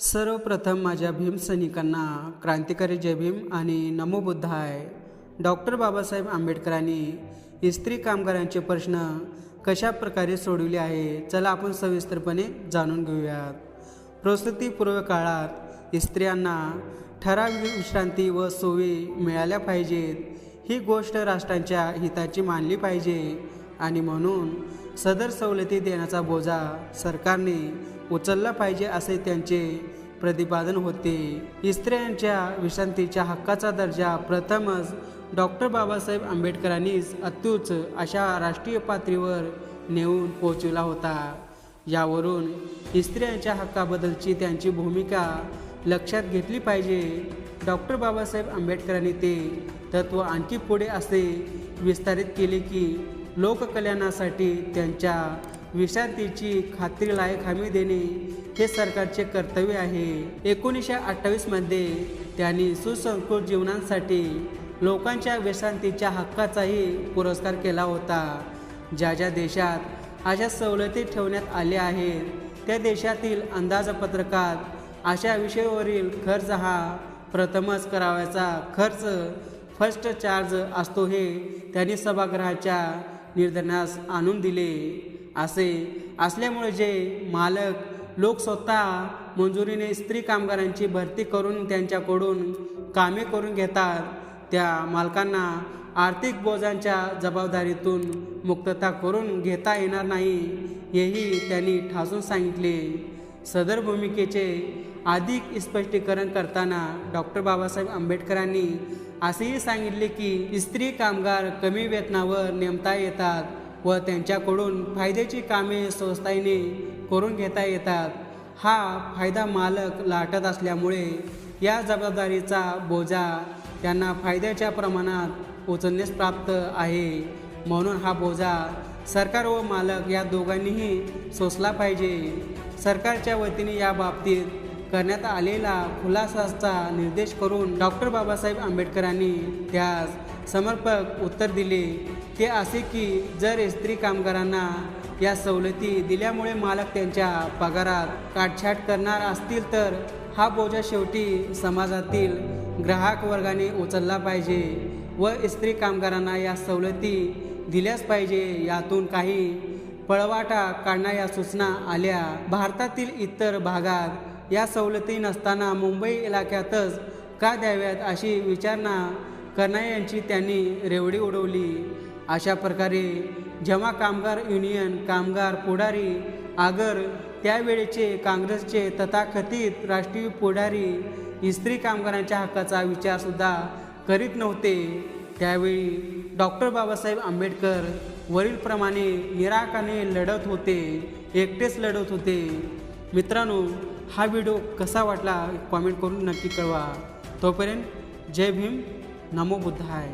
सर्वप्रथम माझ्या भीम सैनिकांना क्रांतिकारी जय भीम आणि नमो बुद्धाय डॉक्टर बाबासाहेब आंबेडकरांनी स्त्री कामगारांचे प्रश्न कशा प्रकारे सोडविले आहे चला आपण सविस्तरपणे जाणून घेऊयात. प्रसूतीपूर्व काळात स्त्रियांना ठराविक विश्रांती व सोयी मिळाल्या पाहिजेत. ही गोष्ट राष्ट्रांच्या हिताची मानली पाहिजे आणि म्हणून सदर सवलती देण्याचा बोजा सरकारने उचलला पाहिजे असे त्यांचे प्रतिपादन होते. स्त्रियांच्या विश्रांतीच्या हक्काचा दर्जा प्रथमच डॉक्टर बाबासाहेब आंबेडकरांनीच अत्युच अशा राष्ट्रीय पातळीवर नेऊन पोहोचविला होता. यावरून स्त्रियांच्या हक्काबद्दलची त्यांची भूमिका लक्षात घेतली पाहिजे. डॉक्टर बाबासाहेब आंबेडकरांनी ते तत्त्व आणखी पुढे असे विस्तारित केले की लोककल्याणासाठी त्यांच्या विश्रांतीची खात्रीलायक हमी देणे हे सरकारचे कर्तव्य आहे. एकोणीसशे अठ्ठावीसमध्ये त्यांनी सुसंस्कृत जीवनांसाठी लोकांच्या विश्रांतीच्या हक्काचाही पुरस्कार केला होता. ज्या ज्या देशात अशा सवलती ठेवण्यात आल्या आहेत त्या देशातील अंदाजपत्रकात अशा विषयावरील खर्च हा प्रथमच करावयाचा खर्च फर्स्ट चार्ज असतो हे त्यांनी सभागृहाच्या निर्धनास आणून दिले. असे असल्यामुळे जे मालक लोक स्वतः मंजुरीने स्त्री कामगारांची भरती करून त्यांच्याकडून कामे करून घेतात त्या मालकांना आर्थिक बोजांच्या जबाबदारीतून मुक्तता करून घेता येणार नाही हेही त्यांनी ठासून सांगितले. सदर भूमिकेचे अधिक स्पष्टीकरण करताना डॉक्टर बाबासाहेब आंबेडकरांनी असेही सांगितले की स्त्री कामगार कमी वेतनावर नेमता येतात व त्यांच्याकडून फायद्याची कामे स्वस्ताईने करून घेता येतात. हा फायदा मालक लाटत असल्यामुळे या जबाबदारीचा बोजा त्यांना फायद्याच्या प्रमाणात उचलण्यास प्राप्त आहे. म्हणून हा बोजा सरकार व मालक या दोघांनीही सोसला पाहिजे. सरकारच्या वतीने या बाबतीत करण्यात आलेला खुलासाचा निर्देश करून डॉक्टर बाबासाहेब आंबेडकरांनी त्यास समर्पक उत्तर दिले. ते असे की जर स्त्री कामगारांना या सवलती दिल्यामुळे मालक त्यांच्या पगारात काटछाट करणार असतील तर हा बोजा शेवटी समाजातील ग्राहक वर्गाने उचलला पाहिजे व स्त्री कामगारांना या सवलती दिल्याच पाहिजे. यातून काही पळवाटा काढण्याच्या सूचना आल्या. भारतातील इतर भागात या सवलती नसताना मुंबई इलाक्यातच का द्याव्यात अशी विचारणा करणाऱ्यांची त्यांनी रेवडी उडवली. अशा प्रकारे जेव्हा कामगार युनियन कामगार पुढारी आगर त्यावेळेचे काँग्रेसचे तथाकथित राष्ट्रीय पुढारी स्त्री कामगारांच्या हक्काचा विचारसुद्धा करीत नव्हते. त्यावेळी डॉक्टर बाबासाहेब आंबेडकर वरीलप्रमाणे निराकाने लढत होते एकटेच लढत होते. मित्रांनो हा व्हिडिओ कसा वाटला? कॉमेंट करून नक्की कळवा. तोपर्यंत जय भीम नमो बुद्धाय.